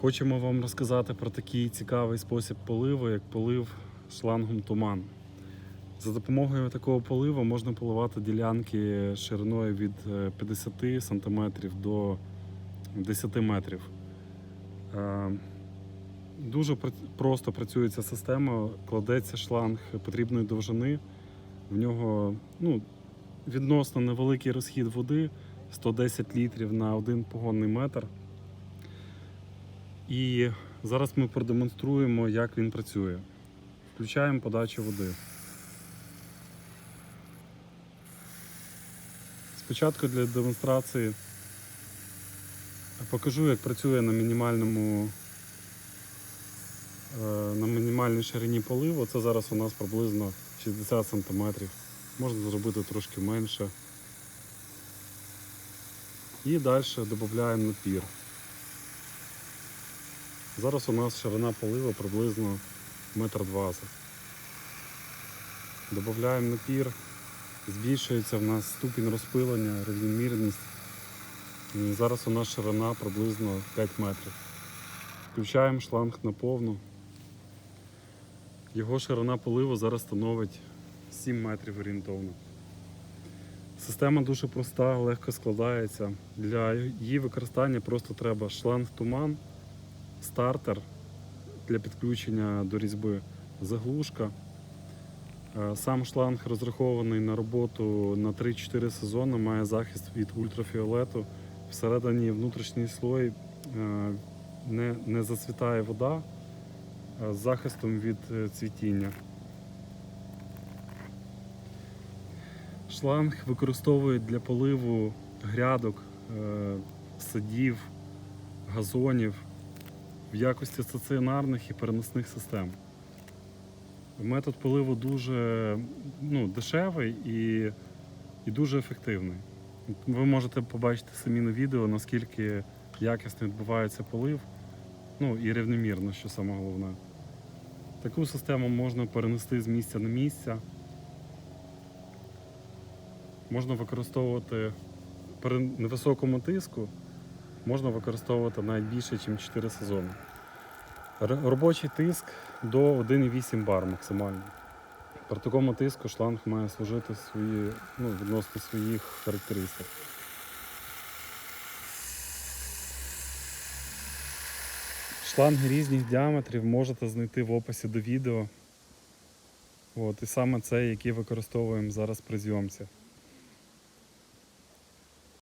Хочемо вам розказати про такий цікавий спосіб поливу, як полив шлангом туман. За допомогою такого поливу можна поливати ділянки шириною від е, 50 см до 10 метрів. Е, Дуже просто працює ця система. Кладеться шланг потрібної довжини. В нього ну, відносно невеликий розхід води 110 літрів на один погонний метр. І зараз ми продемонструємо, як він працює. Включаємо подачу води. Спочатку для демонстрації покажу, як працює на мінімальному е, на мінімальній ширині поливу. Це зараз у нас приблизно 60 см. Можна зробити трошки менше. І далі додаємо напір. Зараз у нас ширина поливу приблизно 1,20 м. Додаємо напір, збільшується в нас ступінь розпилення, рівномірність. Зараз у нас ширина приблизно 5 метрів. Включаємо шланг на повну. Його ширина поливу зараз становить 7 метрів орієнтовно. Система дуже проста, легко складається. Для її використання просто треба шланг туман, стартер для підключення до різьби, заглушка. Е, Сам шланг розрахований на роботу на 3-4 сезони, має захист від ультрафіолету. Всередині внутрішній слой е, не, не зацвітає вода е, з захистом від цвітіння. Шланг використовують для поливу грядок, садів, газонів в якості стаціонарних і переносних систем. Метод поливу дуже ну, дешевий і, і дуже ефективний. Ви можете побачити самі на відео, наскільки якісно відбувається полив, ну і рівномірно, що саме головне. Таку систему можна перенести з місця на місце. Можна використовувати при невисокому тиску, можна використовувати навіть більше, ніж 4 сезони. Робочий тиск до 1,8 бар максимально. При такому тиску шланг має служити свої, ну, відносно своїх характеристик. Шланги різних діаметрів можете знайти в описі до відео. От, і саме цей, який використовуємо зараз при зйомці.